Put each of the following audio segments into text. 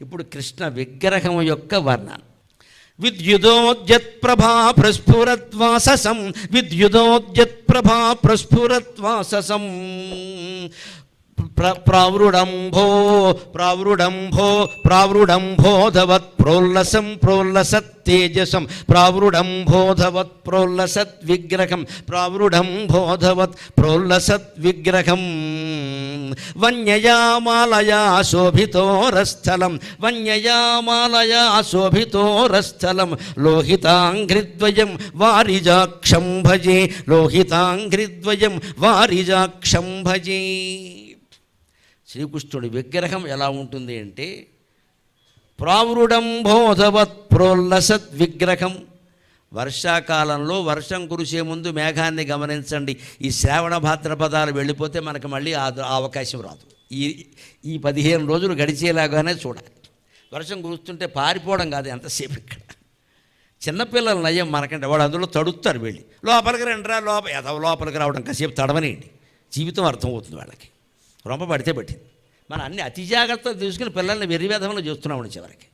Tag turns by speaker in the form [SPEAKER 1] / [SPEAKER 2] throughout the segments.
[SPEAKER 1] ఇప్పుడు కృష్ణ విగ్రహం యొక్క వర్ణన. విద్యుదోద్యత్ప్రభా ప్రస్ఫురత్వాససం విద్యుదోద్యత్ప్రభా ప్రస్ఫురత్వాససం. ప్ర ప్రావృడంభో ప్రావృడంభో ప్రావృడంభోధవత్ ప్రోల్లసం ప్రోల్లసత్ తేజసం ప్రావృడంభోధవత్ ప్రోల్లసత్ విగ్రహం ప్రావృడంభోధవత్ ప్రోల్లసత్ విగ్రహం. వన్యయామాలయా శోభితోరస్థలం వన్యయామాలయా శోభితోరస్థలం లోహితాంఘ్రిద్వయం వారిజాక్షం భజే లోహితాంఘ్రిద్వయం వారిజాక్షం భజే. శ్రీకృష్ణుడి విగ్రహం ఎలా ఉంటుంది అంటే ప్రావృడంభోధవత్ ప్రోల్లసత్ విగ్రహం వర్షాకాలంలో వర్షం కురిసే ముందు మేఘాన్ని గమనించండి. ఈ శ్రావణ భాద్రపదాలు వెళ్ళిపోతే మనకు మళ్ళీ ఆ అవకాశం రాదు. ఈ ఈ పదిహేను రోజులు గడిచేలాగానే చూడాలి. వర్షం కురుస్తుంటే పారిపోవడం కాదు ఎంతసేపు ఇక్కడ. చిన్నపిల్లల నయం మనకంటే వాడు అందులో తడుస్తారు వెళ్ళి. లోపలికి రండిరా లోప ఎదవ లోపలికి రావడం కాసేపు తడవనియండి. జీవితం అర్థమవుతుంది వాళ్ళకి. రొంప పడితే పట్టింది. మనం అన్ని అతి జాగ్రత్తలు తీసుకుని పిల్లల్ని వెర్రివేధంలో చేస్తున్నాం చివరికి.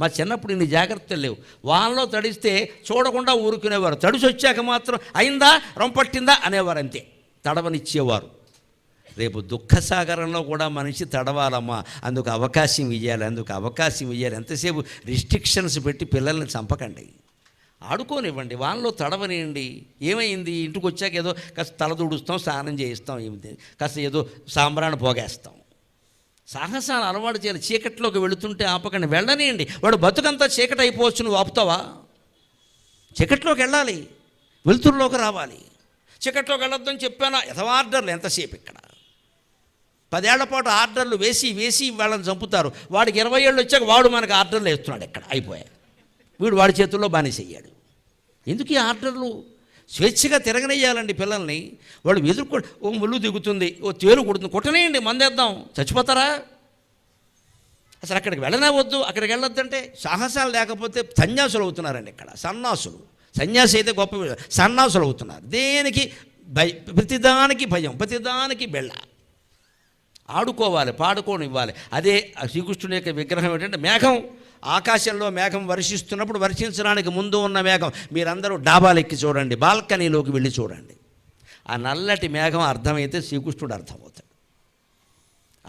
[SPEAKER 1] మా చిన్నప్పుడు ఇన్ని జాగ్రత్తలు లేవు. వానలో తడిస్తే చూడకుండా ఊరుకునేవారు. తడిసి వచ్చాక మాత్రం అయిందా రొంపట్టిందా అనేవారు అంతే. తడవనిచ్చేవారు. రేపు దుఃఖసాగరంలో కూడా మనిషి తడవాలమ్మా. అందుకు అవకాశం ఇవ్వాలి అందుకు అవకాశం ఇవ్వాలి ఎంతసేపు రిస్ట్రిక్షన్స్ పెట్టి పిల్లల్ని చంపకండి. ఆడుకోనివ్వండి వానలో తడవనివ్వండి ఏమైంది? ఇంటికి వచ్చాక ఏదో కాస్త తల తుడుస్తాం స్నానం చేయిస్తాం ఏమి కాస్త ఏదో సాంబ్రాన్ని పోగేస్తాం. సాహసాలు అలవాటు చేయాలి. చీకట్లోకి వెళుతుంటే ఆపకండి. వెళ్ళనియండి. వాడు బతుకంతా చీకటి అయిపోవచ్చు నువ్వు ఆపుతావా? చీకట్లోకి వెళ్ళాలి. వెలుతురులోకి రావాలి. చీకట్లోకి వెళ్ళొద్దని చెప్పానా? యథవా ఆర్డర్లు ఎంతసేపు ఇక్కడ? పదేళ్ళ పాటు ఆర్డర్లు వేసి వేసి వాళ్ళని చంపుతారు. వాడికి ఇరవై ఏళ్ళు వచ్చాక వాడు మనకు ఆర్డర్లు వేస్తున్నాడు ఇక్కడ. అయిపోయాయి. వీడు వాడి చేతుల్లో బానిసయ్యాడు. ఎందుకు ఈ ఆర్డర్లు? స్వేచ్ఛగా తిరగనేయాలండి పిల్లల్ని. వాళ్ళు ఎదుర్కొ ఓ ముళ్ళు దిగుతుంది ఓ తేలు కొడుతుంది కొట్టనేయండి మందేద్దాం. చచ్చిపోతారా? అసలు అక్కడికి వెళ్ళనే వద్దు అక్కడికి వెళ్ళొద్దంటే సాహసాలు లేకపోతే సన్యాసులు అవుతున్నారండి ఇక్కడ సన్నాసులు. సన్యాసి అయితే గొప్ప సన్నాసులు అవుతున్నారు. దేనికి? భయ ప్రతిదానికి భయం ప్రతిదానికి బెళ్ళ. ఆడుకోవాలి పాడుకోని ఇవ్వాలి అదే ఆ శ్రీకృష్ణుని యొక్క విగ్రహం ఏంటంటే మేఘం. ఆకాశంలో మేఘం వర్షిస్తున్నప్పుడు వర్షించడానికి ముందు ఉన్న మేఘం. మీరందరూ డాబాలు ఎక్కి చూడండి బాల్కనీలోకి వెళ్ళి చూడండి. ఆ నల్లటి మేఘం అర్థమైతే శ్రీకృష్ణుడు అర్థమవుతాడు.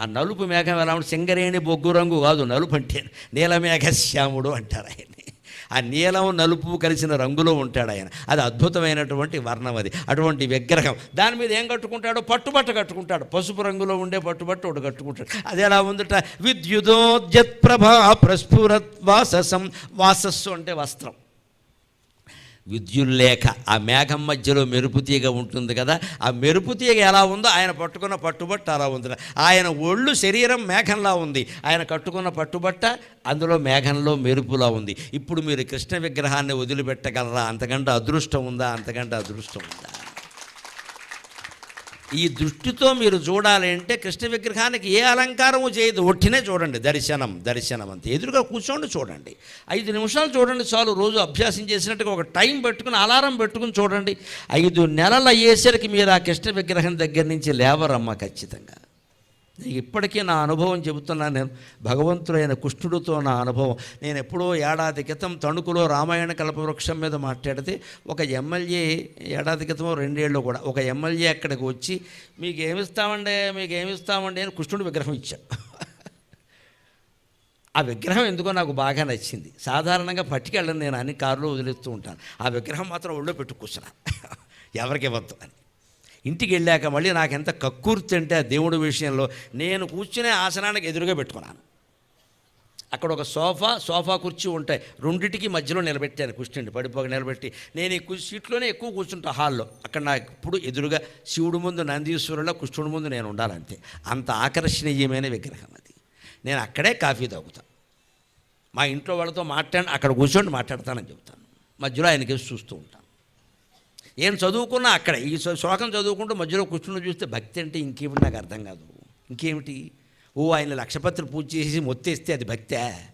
[SPEAKER 1] ఆ నలుపు మేఘం ఎలా ఉంటుంది సింగరేణి బొగ్గు రంగు కాదు నలుపు అంటే నీలమేఘ శ్యాముడు అంటారు ఆయన. ఆ నీలం నలుపు కలిసిన రంగులో ఉంటాడు ఆయన. అది అద్భుతమైనటువంటి వర్ణం అది. అటువంటి విగ్రహం. దాని మీద ఏం కట్టుకుంటాడో? పట్టుబట్ట కట్టుకుంటాడు. పసుపు రంగులో ఉండే పట్టుబట్ట ఒకటి కట్టుకుంటాడు. అది ఎలా ఉందట? విద్యుదోద్యత్ ప్రభా ప్రస్ఫురత్ వాససం వాసస్సు అంటే వస్త్రం. విద్యుల్లేఖ ఆ మేఘం మధ్యలో మెరుపు తీగ ఉంటుంది కదా ఆ మెరుపు తీగ ఎలా ఉందో ఆయన పట్టుకున్న పట్టుబట్ట అలా ఉంది. ఆయన ఒళ్ళు శరీరం మేఘంలా ఉంది. ఆయన కట్టుకున్న పట్టుబట్ట అందులో మేఘంలో మెరుపులా ఉంది. ఇప్పుడు మీరు కృష్ణ విగ్రహాన్ని వదిలిపెట్టగలరా? అంతకంటే అదృష్టం ఉందా? అంతకంటే అదృష్టం ఉందా? ఈ దృష్టితో మీరు చూడాలి అంటే కృష్ణ విగ్రహానికి ఏ అలంకారము చేయదు. ఒట్టినే చూడండి దర్శనం దర్శనం అంతే. ఎదురుగా కూర్చోండి చూడండి. ఐదు నిమిషాలు చూడండి చాలు రోజు అభ్యాసం చేసినట్టుగా ఒక టైం పెట్టుకుని అలారం పెట్టుకుని చూడండి. ఐదు నెలలు అయ్యేసరికి మీరు ఆ కృష్ణ విగ్రహం దగ్గర నుంచి లేవరమ్మ ఖచ్చితంగా. ఇప్పటికీ నా అనుభవం చెబుతున్నాను నేను భగవంతుడైన కృష్ణుడితో నా అనుభవం. నేను ఎప్పుడో ఏడాది క్రితం తణుకులో రామాయణ కల్పవృక్షం మీద మాట్లాడితే ఒక ఎమ్మెల్యే ఏడాది క్రితమో రెండేళ్ళు కూడా ఒక ఎమ్మెల్యే అక్కడికి వచ్చి మీకు ఏమిస్తామండి మీకు ఏమిస్తామండి అని కృష్ణుడు విగ్రహం ఇచ్చాడు ఆ విగ్రహం ఎందుకో నాకు బాగా నచ్చింది. సాధారణంగా పట్టుకెళ్ళను నేను అన్ని కారులో వదిలేస్తూ ఉంటాను. ఆ విగ్రహం మాత్రం ఒళ్ళో పెట్టు కూర్చున్నాను ఎవరికి ఇవ్వద్దు అని. ఇంటికి వెళ్ళాక మళ్ళీ నాకు ఎంత కక్కుర్తి అంటే ఆ దేవుడి విషయంలో నేను కూర్చునే ఆసనానికి ఎదురుగా పెట్టుకున్నాను. అక్కడ ఒక సోఫా సోఫా కుర్చీ ఉంటాయి. రెండింటికి మధ్యలో నిలబెట్టాను. కూర్చుండి పడిపోక నిలబెట్టి. నేను ఎక్కువ కు- సీట్లోనే ఎక్కువ కూర్చుంటా హాల్లో. అక్కడ నాకు ఎప్పుడు ఎదురుగా శివుడు ముందు నందీశ్వరులో కృష్ణుడి ముందు నేను ఉండాలంతే. అంత ఆకర్షణీయమైన విగ్రహం అది. నేను అక్కడే కాఫీ తాగుతాను మా ఇంట్లో వాళ్ళతో మాట్లాడి అక్కడ కూర్చోండి మాట్లాడతానని చెప్తాను మధ్యలో ఆయనకి చూస్తూ ఉంటాను. ఏం చదువుకున్నా అక్కడ ఈ శ్లోకం చదువుకుంటూ మధ్యలో కూర్చుని చూస్తే భక్తి అంటే ఇంకేమిటి నాకు అర్థం కాదు. ఇంకేమిటి? ఓ ఆయన లక్షపత్రి పూజ చేసి మొత్తేస్తే అది భక్తే.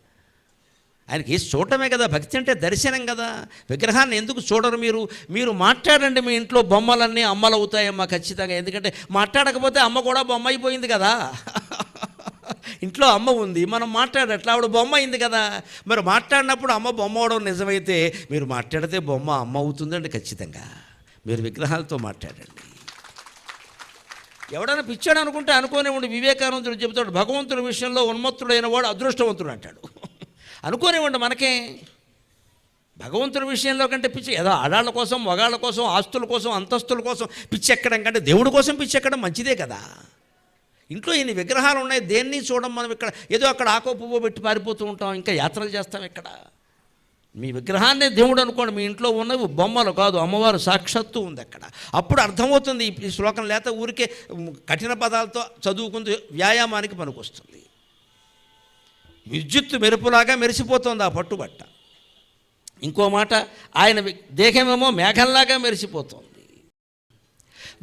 [SPEAKER 1] ఆయనకి చూడటమే కదా భక్తి అంటే దర్శనం కదా. విగ్రహాన్ని ఎందుకు చూడరు మీరు? మీరు మాట్లాడండి మీ ఇంట్లో బొమ్మలన్నీ అమ్మలు అవుతాయమ్మా ఖచ్చితంగా. ఎందుకంటే మాట్లాడకపోతే అమ్మ కూడా బొమ్మ అయిపోయింది కదా. ఇంట్లో అమ్మ ఉంది మనం మాట్లాడట్లా ఆవిడ బొమ్మ అయింది కదా. మరి మాట్లాడినప్పుడు అమ్మ బొమ్మ అవడం నిజమైతే మీరు మాట్లాడితే బొమ్మ అమ్మ అవుతుందండి ఖచ్చితంగా. మీరు విగ్రహాలతో మాట్లాడండి. ఎవడైనా పిచ్చాడు అనుకుంటే అనుకోనివ్వండి వివేకానందుడు చెబుతాడు భగవంతుడి విషయంలో ఉన్మత్తుడైన వాడు అదృష్టవంతుడు అంటాడు. అనుకోనివ్వండి మనకే భగవంతుడి విషయంలో కంటే పిచ్చి ఏదో ఆడాళ్ళ కోసం మగాళ్ళ కోసం ఆస్తుల కోసం అంతస్తుల కోసం పిచ్చి ఎక్కడం కంటే దేవుడి కోసం పిచ్చి ఎక్కడం మంచిదే కదా. ఇంట్లో ఇన్ని విగ్రహాలు ఉన్నాయి దేన్ని చూడడం మనం ఇక్కడ? ఏదో అక్కడ ఆకో పువ్వు పెట్టి పారిపోతూ ఉంటాం ఇంకా యాత్రలు చేస్తాం ఇక్కడ. మీ విగ్రహాన్ని దేవుడు అనుకోండి మీ ఇంట్లో ఉన్నవి బొమ్మలు కాదు అమ్మవారు సాక్షాత్తు ఉంది అక్కడ. అప్పుడు అర్థమవుతుంది ఈ- శ్లోకం లేత ఊరికే కఠిన పదాలతో చదువుకుంటూ వ్యాయామానికి పనికొస్తుంది. విద్యుత్ మెరుపులాగా మెరిసిపోతుంది ఆ పట్టుబట్ట. ఇంకో మాట ఆయన దేహమేమో మేఘంలాగా మెరిసిపోతుంది.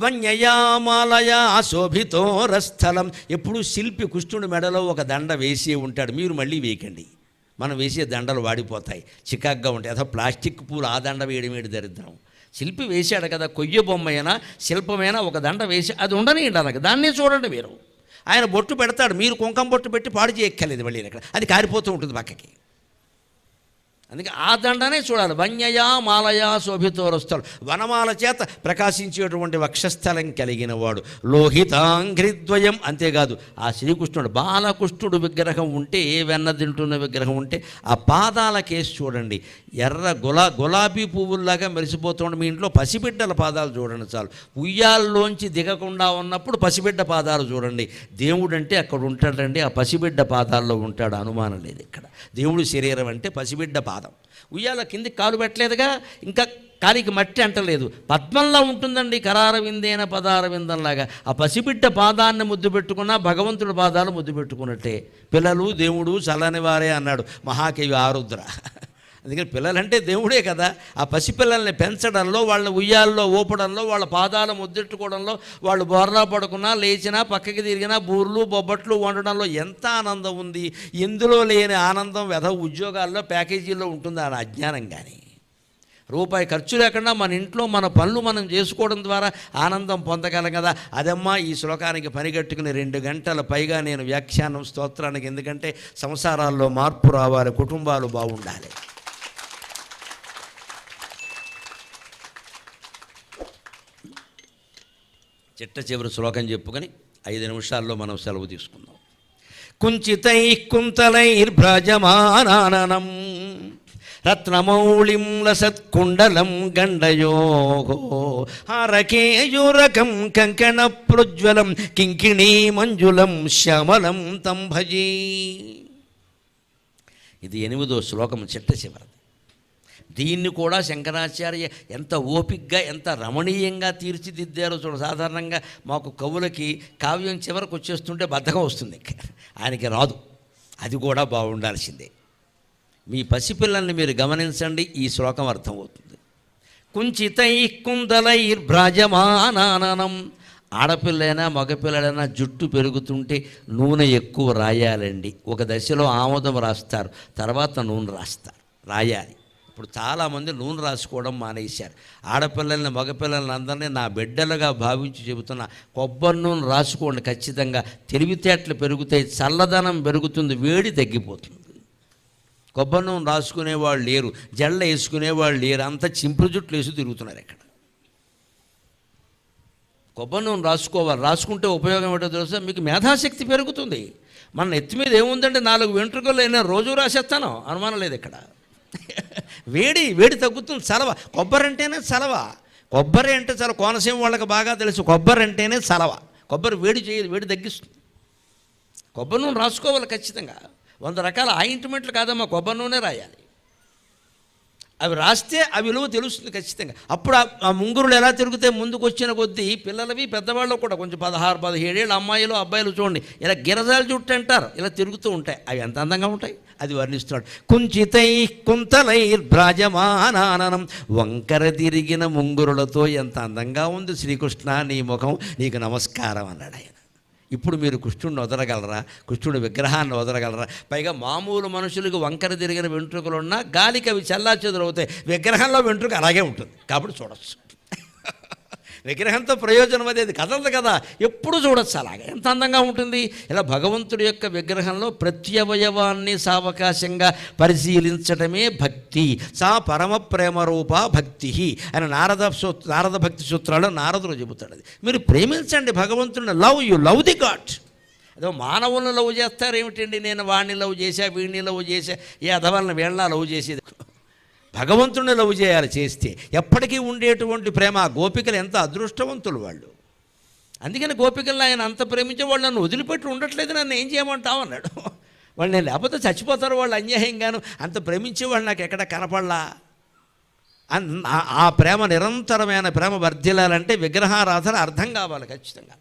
[SPEAKER 1] వన్యయామాలయ శోభితోరస్థలం. ఎప్పుడు శిల్పి కృష్ణుడి మెడలో ఒక దండ వేసి ఉంటాడు. మీరు మళ్ళీ వేయకండి. మనం వేసే దండలు వాడిపోతాయి. చికాగ్గా ఉంటాయి. అథवा ప్లాస్టిక్ పూలు ఆ దండ వేయడం వేడి దరిద్రం? శిల్పి వేశాడు కదా కొయ్య బొమ్మ అయినా శిల్పమైనా ఒక దండ వేసి అది ఉండనియండి అలాగే దాన్నే చూడండి మీరు. ఆయన బొట్టు పెడతాడు. మీరు కుంకం బొట్టు పెట్టి పాడు చేయక్కర్లేదు మళ్ళీ అక్కడ అది కారిపోతూ ఉంటుంది పక్కకి. అందుకే ఆ దండనే చూడాలి. వన్యయా మాలయా శోభితోరస్థలు వనమాల చేత ప్రకాశించేటువంటి వక్షస్థలం కలిగిన వాడు. లోహితాంఘ్రిద్వయం అంతేకాదు. ఆ శ్రీకృష్ణుడు బాలకృష్ణుడు విగ్రహం ఉంటే ఏ వెన్న తింటున్న విగ్రహం ఉంటే ఆ పాదాల కేసు చూడండి. ఎర్ర గులా గులాబీ పువ్వుల్లాగా మెరిసిపోతుండే మీ ఇంట్లో పసిబిడ్డల పాదాలు చూడండి చాలు. ఉయ్యాల్లోంచి దిగకుండా ఉన్నప్పుడు పసిబిడ్డ పాదాలు చూడండి. దేవుడు అంటే అక్కడ ఉంటాడండి ఆ పసిబిడ్డ పాదాల్లో ఉంటాడు అనుమానం లేదు ఇక్కడ. దేవుడి శరీరం అంటే పసిబిడ్డ పాదాలు. ఉయ్యాల కింది కాలు పెట్టలేదుగా ఇంకా కాలికి మట్టి అంటలేదు. పద్మంలా ఉంటుందండి కరార విందేన పదార విందంలాగా ఆ పసిబిడ్డ పాదాన్ని ముద్దు పెట్టుకున్నా భగవంతుడి పాదాలు ముద్దు పెట్టుకున్నట్టే. పిల్లలు దేవుడు చల్లని వారే అన్నాడు మహాకవి ఆరుద్ర. అందుకని పిల్లలంటే దేవుడే కదా. ఆ పసిపిల్లల్ని పెంచడంలో వాళ్ళ ఉయ్యాల్లో ఊపడంలో వాళ్ళ పాదాలు ముద్దెట్టుకోవడంలో వాళ్ళు బోర్లా పడుకున్నా లేచినా పక్కకి తిరిగినా బూర్లు బొబ్బట్లు వండడంలో ఎంత ఆనందం ఉంది. ఎందులో లేని ఆనందం వెధ ఉద్యోగాల్లో ప్యాకేజీల్లో ఉంటుంది ఆ అజ్ఞానం కానీ. రూపాయి ఖర్చు లేకుండా మన ఇంట్లో మన పనులు మనం చేసుకోవడం ద్వారా ఆనందం పొందగలం కదా. అదమ్మా ఈ శ్లోకానికి పనిగట్టుకుని రెండు గంటల పైగా నేను వ్యాఖ్యానం స్తోత్రానికి ఎందుకంటే సంసారాల్లో మార్పు రావాలి కుటుంబాలు బాగుండాలి. చిట్ట చివరి శ్లోకం చెప్పుకొని ఐదు నిమిషాల్లో మనం సెలవు తీసుకుందాం. కుంచితై కుంతలైర్భ్రజమానానం రత్నమౌళిం లసత్కుండలం గండయో హరకేయురకం కంకణ ప్రజ్వలం కింకిణీ మంజులం శమలం తం భజీ ఇది ఎనిమిదో శ్లోకం చిట్ట చివరిది. దీన్ని కూడా శంకరాచార్య ఎంత ఓపిగ్గా ఎంత రమణీయంగా తీర్చిదిద్దారో చూడ. సాధారణంగా మాకు కవులకి కావ్యం చివరకు వచ్చేస్తుంటే బద్ధకం వస్తుంది. ఆయనకి రాదు. అది కూడా బాగుండాల్సిందే. మీ పసిపిల్లల్ని మీరు గమనించండి ఈ శ్లోకం అర్థమవుతుంది కుంచితై కుందలైర్భ్రాజమానానం ఆడపిల్లైనా మగపిల్లడైనా జుట్టు పెరుగుతుంటే నూనె ఎక్కువ రాయాలండి. ఒక దశలో ఆమోదం రాస్తారు. తర్వాత నూనె రాస్తారు. రాయాలి. ఇప్పుడు చాలామంది నూనె రాసుకోవడం మానేశారు. ఆడపిల్లల్ని మగపిల్లల్ని అందరినీ నా బిడ్డలుగా భావించి చెబుతున్నా కొబ్బరి నూనె రాసుకోండి ఖచ్చితంగా. తెలివితేటలు పెరుగుతాయి చల్లదనం పెరుగుతుంది వేడి తగ్గిపోతుంది. కొబ్బరి నూనె రాసుకునేవాళ్ళు లేరు జళ్ళ వేసుకునేవాళ్ళు లేరు అంత చింపుడు జుట్లు వేసి తిరుగుతున్నారు ఇక్కడ. కొబ్బరి నూనె రాసుకోవాలి రాసుకుంటే ఉపయోగం ఏంటో తెలుసా? మీకు మేధాశక్తి పెరుగుతుంది. మన ఎత్తి మీద ఏముందంటే నాలుగు వెంట్రుకలు అయినా రోజు రాసేస్తాను అనుమానం లేదు ఇక్కడ. వేడి వేడి తగ్గుతుంది చలవ కొబ్బరి అంటేనే చలవ కొబ్బరి అంటే చాలా కోనసీమ వాళ్ళకి బాగా తెలుసు. కొబ్బరి అంటేనే చలవ కొబ్బరి వేడి చేయదు వేడి తగ్గిస్తుంది. కొబ్బరి నూనె రాసుకోవాలి ఖచ్చితంగా. వంద రకాల ఆయింట్మెంట్లు కాదమ్మా కొబ్బరి నూనె రాయాలి. అవి రాస్తే ఆ విలువ తెలుస్తుంది ఖచ్చితంగా. అప్పుడు ఆ- ముంగురులు ఎలా తిరుగుతే ముందుకు వచ్చిన కొద్దీ పిల్లలవి పెద్దవాళ్ళు కూడా కొంచెం పదహారు పదిహేడేళ్ళు అమ్మాయిలు అబ్బాయిలు చూడండి ఇలా గిరజాలు చుట్టూ అంటారు. ఇలా తిరుగుతూ ఉంటాయి. అవి ఎంత అందంగా ఉంటాయి? అది వర్ణిస్తున్నాడు. కుంచితై కుంతలైర్భ్రాజమానానం వంకర తిరిగిన ముంగురులతో ఎంత అందంగా ఉంది శ్రీకృష్ణ నీ ముఖం నీకు నమస్కారం అన్నాడు ఆయన. ఇప్పుడు మీరు కృష్ణుడిని వదలగలరా? కృష్ణుడి విగ్రహాన్ని వదలగలరా? పైగా మామూలు మనుషులకు వంకర తిరిగిన వెంట్రుకలు ఉన్నా గాలికి అవి చల్లా చెదురవుతాయి విగ్రహంలో వెంట్రుక అలాగే ఉంటుంది. కాబట్టి చూడొచ్చు. విగ్రహంతో ప్రయోజనం అది అది కదలదు కదా. ఎప్పుడు చూడొచ్చు అలాగే. ఎంత అందంగా ఉంటుంది. ఇలా భగవంతుడి యొక్క విగ్రహంలో ప్రతి అవయవాన్ని సావకాశంగా పరిశీలించటమే భక్తి. సా పరమ ప్రేమ రూప భక్తి అని నారద సూ- నారద భక్తి సూత్రాలు నారదులు చెబుతాడు అది. మీరు ప్రేమించండి భగవంతుడిని. Love you love the God. అదో మానవులను లవ్ చేస్తారు ఏమిటండి నేను వాడిని లవ్ చేశా వీడిని లవ్ చేశా ఏ అధవాళ్ళని వీళ్ళ లవ్ చేసేది. భగవంతుని లవ్ చేయాలి చేస్తే ఎప్పటికీ ఉండేటువంటి ప్రేమ ఆ గోపికలు ఎంత అదృష్టవంతులు వాళ్ళు. అందుకని గోపికలు ఆయన అంత ప్రేమించే వాళ్ళు నన్ను వదిలిపెట్టి ఉండట్లేదు నన్ను ఏం చేయమంటావు అన్నాడు. వాళ్ళు నేను లేకపోతే చచ్చిపోతారు వాళ్ళు అన్యాయంగాను అంత ప్రేమించే వాళ్ళు నాకు ఎక్కడ కనపడలా? అన్- ఆ- ఆ ప్రేమ నిరంతరమైన ప్రేమ వర్ధిల్లాలంటే విగ్రహారాధన అర్థం కావాలి ఖచ్చితంగా.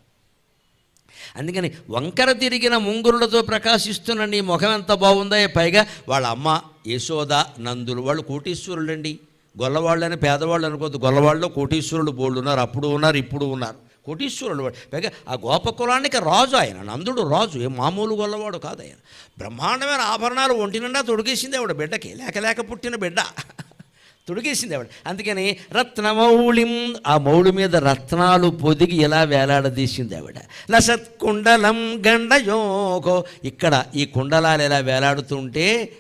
[SPEAKER 1] అందుకని వంకర తిరిగిన ముంగురులతో ప్రకాశిస్తున్న నీ ముఖం ఎంత బాగుందో పైగా వాళ్ళ అమ్మ యశోద నందులు. వాళ్ళు కోటీశ్వరులండి. గొల్లవాళ్ళని పేదవాళ్ళు అనుకోద్దు గొల్లవాళ్ళు కోటీశ్వరులు బోళ్ళు ఉన్నారు. అప్పుడు ఉన్నారు ఇప్పుడు ఉన్నారు. కోటీశ్వరులు పైగా ఆ గోపకులానికి రాజు ఆయన. నందుడు రాజు. ఏ మామూలు గొల్లవాడు కాదు ఆయన. బ్రహ్మాండమైన ఆభరణాలు ఒంటి నిండా తొడిగేసింది ఆవిడ బిడ్డకి. లేక లేక పుట్టిన బిడ్డ. తొడిగేసింది ఆవిడ. అందుకని రత్నమౌళిం ఆ మౌళి మీద రత్నాలు పొదిగి ఇలా వేలాడదీసింది ఆవిడ. లసత్ కుండలం గండయోగో. ఇక్కడ ఈ కుండలాలు ఇలా వేలాడుతుంటే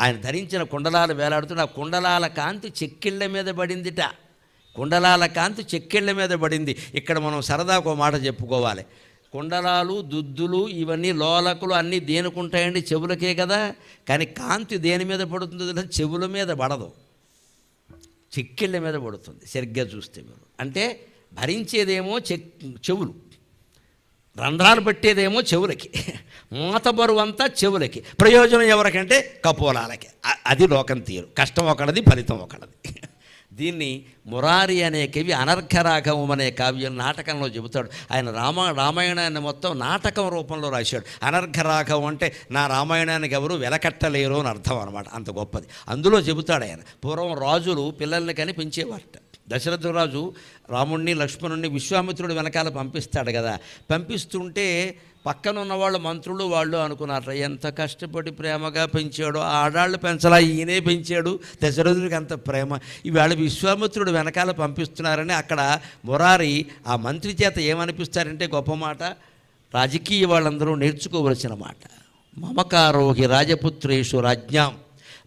[SPEAKER 1] ఆయన ధరించిన కుండలాలు వేలాడుతుంటే ఆ కుండలాల కాంతి చెక్కిళ్ళ మీద పడిందిట. కుండలాల కాంతి చెక్కిళ్ళ మీద పడింది. ఇక్కడ మనం సరదాకు ఒక మాట చెప్పుకోవాలి. కుండలాలు దుద్దులు ఇవన్నీ లోలకులు అన్నీ దేనికుంటాయండి? చెవులకే కదా. కానీ కాంతి దేని మీద పడుతుందో చెవుల మీద పడదు. చెక్కిళ్ళ మీద పడుతుంది. సరిగ్గా చూస్తే మీరు. అంటే భరించేదేమో చెక్ చెవులు. రంధ్రాలు పెట్టేదేమో చెవులకి. మూత బరువు అంతా చెవులకి. ప్రయోజనం ఎవరికంటే కపోలాలకి. అది లోకం తీరు. కష్టం ఒకటిది ఫలితం ఒకటిది దీన్ని మురారి అనే కవి అనర్ఘరాఘవం అనే కావ్యం నాటకంలో చెబుతాడు. ఆయన రామ రామాయణాన్ని మొత్తం నాటకం రూపంలో రాశాడు. అనర్ఘరాఘవం అంటే నా రామాయణానికి ఎవరు వెలకట్టలేరు అని అర్థం అనమాట అంత గొప్పది. అందులో చెబుతాడు ఆయన. పూర్వం రాజులు పిల్లల్ని కని పెంచేవారట దశరథరాజు రాముణ్ణి లక్ష్మణుణ్ణి విశ్వామిత్రుడు వెనకాల పంపిస్తాడు కదా. పంపిస్తుంటే పక్కన ఉన్న వాళ్ళు మంత్రులు వాళ్ళు అనుకున్నారు ఎంత కష్టపడి ప్రేమగా పెంచాడో ఆడాళ్ళు పెంచలా ఈయనే పెంచాడు దశరథుడికి అంత ప్రేమ. ఇవాళ విశ్వామిత్రుడు వెనకాల పంపిస్తున్నారని అక్కడ మురారి ఆ మంత్రి చేత ఏమనిపిస్తారంటే గొప్ప మాట రాజకీయ వాళ్ళందరూ నేర్చుకోవలసిన మాట. మమకారోహి రాజపుత్రేషు రాజ్ఞాం.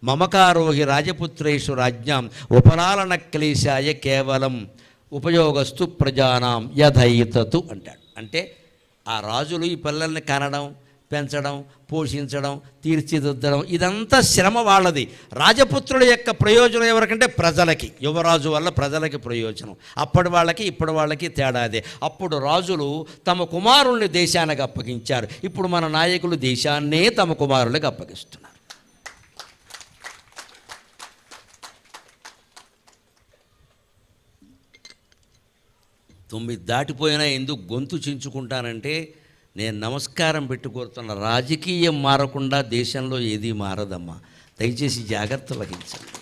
[SPEAKER 1] మమకారోహి రాజపుత్రేషు రాజ్యాం ఉపలాలన క్లేశాయ కేవలం ఉపయోగస్తు ప్రజానాం యథైతతు అంటాడు. అంటే ఆ రాజులు ఈ పిల్లల్ని కనడం పెంచడం పోషించడం తీర్చిదిద్దడం ఇదంతా శ్రమ వాళ్ళది. రాజపుత్రుల యొక్క ప్రయోజనం ఎవరికంటే ప్రజలకి. యువరాజు వల్ల ప్రజలకి ప్రయోజనం. అప్పటి వాళ్ళకి ఇప్పటి వాళ్ళకి తేడాదే అప్పుడు రాజులు తమ కుమారుల్ని దేశానికి అప్పగించారు. ఇప్పుడు మన నాయకులు దేశాన్నే తమ కుమారులకు అప్పగిస్తున్నారు. తొమ్మిది దాటిపోయినా ఎందుకు గొంతు చించుకుంటానంటే నేను నమస్కారం పెట్టుకోరుతున్న రాజకీయం మారకుండా దేశంలో ఏది మారదమ్మా. దయచేసి జాగ్రత్త వహించండి.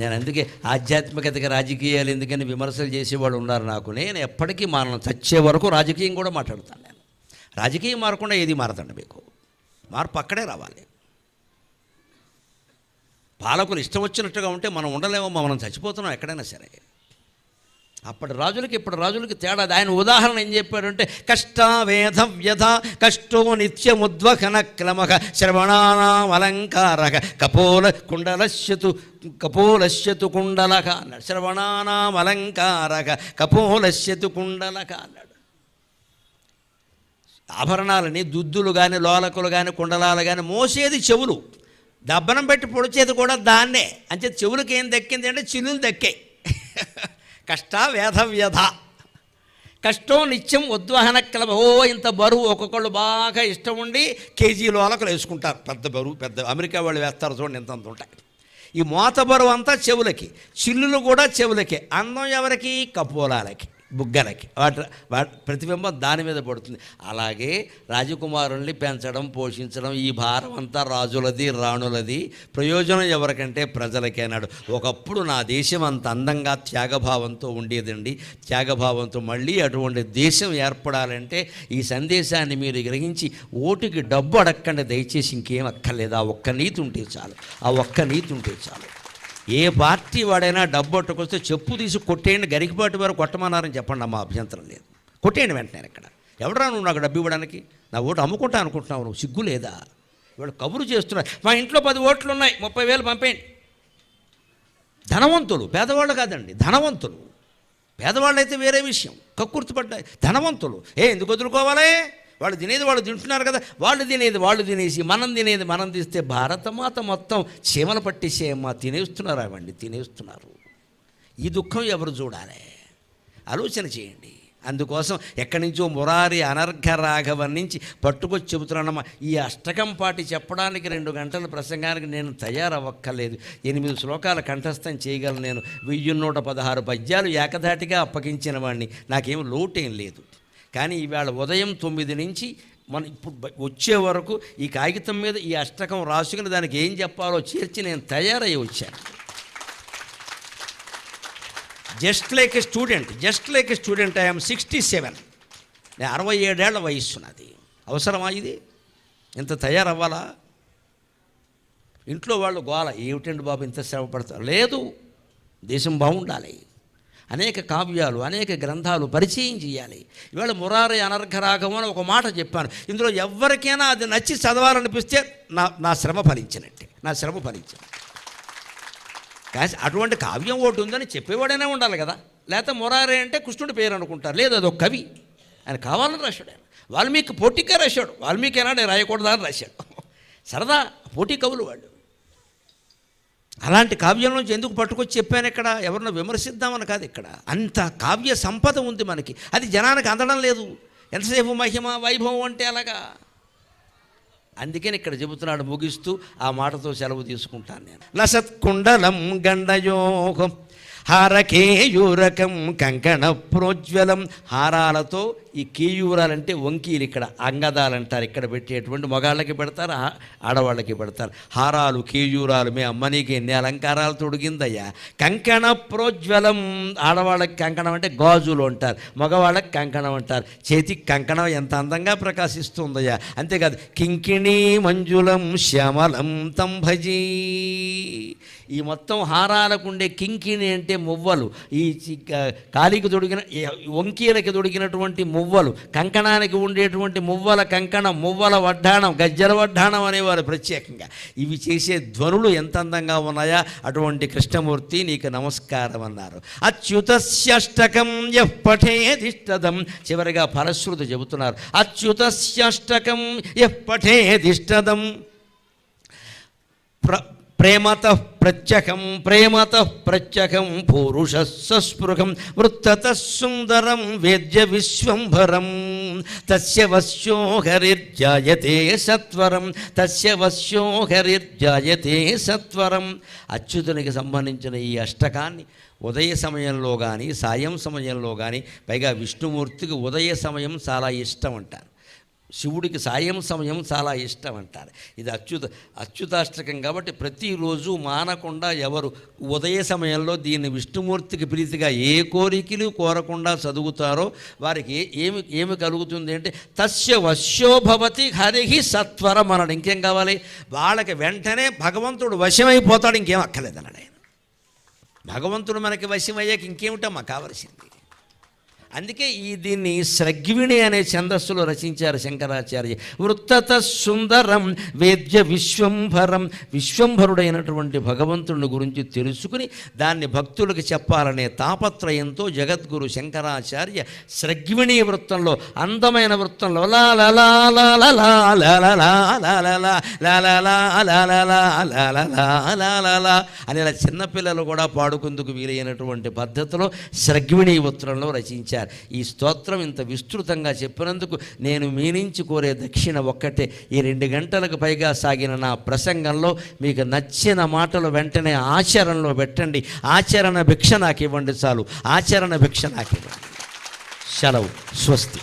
[SPEAKER 1] నేను అందుకే ఆధ్యాత్మికతగా రాజకీయాలు ఎందుకని విమర్శలు చేసేవాళ్ళు ఉన్నారు నాకు. నేను ఎప్పటికీ మారను చచ్చే వరకు రాజకీయం కూడా మాట్లాడతాను నేను. రాజకీయం మారకుండా ఏది మారదండి మీకు. మార్పు అక్కడే రావాలి. పాలకులు ఇష్టం వచ్చినట్టుగా ఉంటే మనం ఉండలేమో మనం చచ్చిపోతున్నాం ఎక్కడైనా సరే. అప్పటి రాజులకి ఇప్పటి రాజులకి తేడా ఆయన ఉదాహరణ ఏం చెప్పారంటే కష్ట వేధ వ్యధ కష్టో నిత్యముద్వహన క్రమక శ్రవణానాం అలంకారక కపోల కుండలశ్యతు కపోలశ్యతు కుండలక అన్నాడు. శ్రవణానాం అలంకారక కపోలశ్యతు కుండలక అన్నాడు. ఆభరణాలని దుద్దులు కానీ లోలకులు కానీ కుండలాలు కానీ మోసేది చెవులు. దబ్బనం పెట్టి పొడిచేది కూడా దాన్నే. అంటే చెవులకి ఏం దక్కింది అంటే చిల్లులు దక్కాయి. కష్ట వేధ వ్యధ. కష్టం నిత్యం ఉద్వహన క్లబ ఓ ఇంత బరువు ఒక్కొక్కళ్ళు బాగా ఇష్టం ఉండి కేజీ అలకలు వేసుకుంటారు. పెద్ద బరువు పెద్ద అమెరికా వాళ్ళు వేస్తారు చూడండి ఇంత అంత ఉంటాయి. ఈ మోత బరువు అంతా చెవులకి చిల్లులు కూడా చెవులకి అందం ఎవరికి? కపోలాలకి బుగ్గలకి. వాటి వాటి ప్రతిబింబం దాని మీద పడుతుంది. అలాగే రాజకుమారుల్ని పెంచడం పోషించడం ఈ భారం అంతా రాజులది రాణులది ప్రయోజనం ఎవరికంటే ప్రజలకే అన్నాడు. ఒకప్పుడు నా దేశం అంత అందంగా త్యాగభావంతో ఉండేదండి. త్యాగభావంతో మళ్ళీ అటువంటి దేశం ఏర్పడాలంటే ఈ సందేశాన్ని మీరు గ్రహించి ఓటుకి డబ్బు అడక్కండి. దయచేసి ఇంకేం అక్కర్లేదు. ఆ ఒక్క నీతి ఉంటే చాలు. ఆ ఒక్క నీతి ఉంటే చాలు. ఏ పార్టీ వాడైనా డబ్బు పట్టుకొస్తే చెప్పు తీసి కొట్టేయండి గరికిపాటి వారు కొట్టమన్నారని చెప్పండి. మా అభ్యంతరం లేదు. కొట్టేయండి వెంటనే ఇక్కడ. ఎవడరా నువ్వు నాకు డబ్బు ఇవ్వడానికి? నా ఓటు అమ్ముకుంటా అనుకుంటున్నావు నువ్వు. సిగ్గు లేదా? ఇవాళ కబురు చేస్తున్నారు. మా ఇంట్లో పది ఓట్లు ఉన్నాయి ముప్పై వేలు పంపేయండి. ధనవంతులు పేదవాళ్ళు కాదండి ధనవంతులు. పేదవాళ్ళు అయితే వేరే విషయం. కక్కుర్తిపడ్డాయి ధనవంతులు. ఏ ఎందుకు వదులుకోవాలి? వాళ్ళు తినేది వాళ్ళు తింటున్నారు కదా. వాళ్ళు తినేది వాళ్ళు తినేసి మనం తినేది మనం తీస్తే భారతమాత మొత్తం చీమలు పట్టేసేయమ్మా తినేస్తున్నారు అవండి తినేస్తున్నారు. ఈ దుఃఖం ఎవరు చూడాలి? ఆలోచన చేయండి. అందుకోసం ఎక్కడి నుంచో మురారి అనర్ఘ రాఘవన్ నుంచి పట్టుకొచ్చి చెబుతున్నానమ్మా ఈ అష్టకం పాటి చెప్పడానికి రెండు గంటల ప్రసంగానికి నేను తయారవ్వక్కర్లేదు. ఎనిమిది శ్లోకాల కంఠస్థం చేయగలను నేను. వెయ్యి నూట పదహారు పద్యాలు ఏకధాటిగా అప్పగించిన వాడిని నాకేం లోటేం లేదు. కానీ ఈవేళ ఉదయం తొమ్మిది నుంచి మనం ఇప్పుడు వచ్చే వరకు ఈ కాగితం మీద ఈ అష్టకం రాసుకుని దానికి ఏం చెప్పాలో చేర్చి నేను తయారయ్యి వచ్చాను just like a student just like a student I'm sixty seven నేను అరవై ఏడేళ్ళ వయస్సు నాది. అవసరమా ఇది? ఇంత తయారవ్వాలా? ఇంట్లో వాళ్ళు గోల ఏమిటండి బాబు ఇంత శ్రమ పడతారు? లేదు దేశం బాగుండాలి. అనేక కావ్యాలు అనేక గ్రంథాలు పరిచయం చేయాలి. ఇవాళ మురారి అనర్ఘరాగం అని ఒక మాట చెప్పాను. ఇందులో ఎవరికైనా అది నచ్చి చదవాలనిపిస్తే నా నా శ్రమ ఫలించినట్టే. నా శ్రమ ఫలించినట్టే కానీ అటువంటి కావ్యం ఒకటి ఉందని చెప్పేవాడైనా ఉండాలి కదా. లేకపోతే మురారే అంటే కృష్ణుడి పేరు అనుకుంటారు. లేదు అదొక కవి. ఆయన కావాలని రాశాడు ఆయన. వాల్మీకి పోటీగా రాశాడు. వాల్మీకి అయినా నేను రాయకూడదా రాశాడు. సరదా పోటీ కవులు వాళ్ళు. అలాంటి కావ్యం నుంచి ఎందుకు పట్టుకొచ్చి చెప్పాను ఇక్కడ? ఎవరినో విమర్శిద్దామని కాదు ఇక్కడ. అంత కావ్య సంపద ఉంది మనకి. అది జనానికి అందడం లేదు. ఎంతసేపు మహిమ వైభవం అంటే అలాగా? అందుకని ఇక్కడ చెబుతున్నాడు ముగిస్తూ ఆ మాటతో సెలవు తీసుకుంటాను నేను. లసత్కుండలం గండయోగం హారకేయూరకం కంకణ ప్రోజ్వలం. హారాలతో ఈ కేయూరాలంటే వంకీలు ఇక్కడ అంగదాలు అంటారు ఇక్కడ పెట్టేటువంటి మగాళ్ళకి పెడతారు ఆడవాళ్ళకి పెడతారు. హారాలు కేయూరాలు మీ అమ్మ నీకు ఎన్ని అలంకారాలు తొడిగిందయ్యా? కంకణ ప్రోజ్వలం. ఆడవాళ్ళకి కంకణం అంటే గాజులు అంటారు మగవాళ్ళకి కంకణం అంటారు. చేతికి కంకణం ఎంత అందంగా ప్రకాశిస్తుందయ్యా? అంతేకాదు కింకిణీ మంజులం శ్యామలం తంభజీ. ఈ మొత్తం హారాలకు ఉండే కింకిణి అంటే మువ్వలు. ఈ చి- కాలికి తొడిగిన వంకీలకి తొడిగినటువంటి మువ్వలు. కంకణానికి ఉండేటువంటి మువ్వల కంకణం మువ్వల వడ్డాణం గజ్జల వడ్డాణం అనేవారు ప్రత్యేకంగా. ఇవి చేసే ధ్వనులు ఎంత అందంగా ఉన్నాయా? అటువంటి కృష్ణమూర్తి నీకు నమస్కారం అన్నారు. అచ్యుతశ్యష్టకం ఎప్పటేదిష్టదం చివరిగా పరశ్రుతి చెబుతున్నారు. అచ్యుతస్యష్టకం ఎప్పటేదిష్టదం ప్ర ప్రేమత ప్రత్యకం ప్రేమత ప్రత్యకం పురుష సస్పృహం వృత్తత సుందరం వేద్య విశ్వంభరం. తస్య వశ్యో హరిర్జాయతే సత్వరం తస్య వశ్యో హరిర్జాయతే సత్వరం. అచ్యుతునికి సంబంధించిన ఈ అష్టకాన్ని ఉదయ సమయంలో కానీ సాయం సమయంలో కానీ పైగా విష్ణుమూర్తికి ఉదయ సమయం చాలా ఇష్టం అంటారు. శివుడికి సాయం సమయం చాలా ఇష్టం అంటారు. ఇది అచ్యుత అచ్యుతాష్టకం కాబట్టి ప్రతిరోజు మానకుండా ఎవరు ఉదయ సమయంలో దీన్ని విష్ణుమూర్తికి ప్రీతిగా ఏ కోరికలు కోరకుండా చదువుతారో వారికి ఏమి ఏమి కలుగుతుంది అంటే తస్య వశ్యోభవతి హరిహి సత్వరం మనడు ఇంకేం కావాలి? వాళ్ళకి వెంటనే భగవంతుడు వశమైపోతాడు ఇంకేం అక్కర్లేదన్నాడు ఆయన. భగవంతుడు మనకి వశమయ్యాక ఇంకేమిటమ్మా కావలసింది? అందుకే ఈ దీన్ని శ్రగ్విణి అనే ఛందస్సులో రచించారు శంకరాచార్య వృత్తత సుందరం వేద్య విశ్వంభరం విశ్వంభరుడైనటువంటి భగవంతుని గురించి తెలుసుకుని దాన్ని భక్తులకు చెప్పాలనే తాపత్రయంతో జగద్గురు శంకరాచార్య శ్రగ్విణి వృత్తంలో అందమైన వృత్తంలో అని ఇలా చిన్నపిల్లలు కూడా పాడుకుందుకు వీలైనటువంటి పద్ధతిలో శ్రగ్విణి వృత్తంలో రచించారు ఈ స్తోత్రం ఇంత విస్తృతంగా చెప్పినందుకు నేను మీ నుంచి కోరే దక్షిణ ఒక్కటే. ఈ రెండు గంటలకు పైగా సాగిన నా ప్రసంగంలో మీకు నచ్చిన మాటలు వెంటనే ఆచరణలో పెట్టండి. ఆచరణ భిక్ష నాకు ఇవ్వండి చాలు. ఆచరణ భిక్ష నాకు ఇవ్వండి సెలవు స్వస్తి.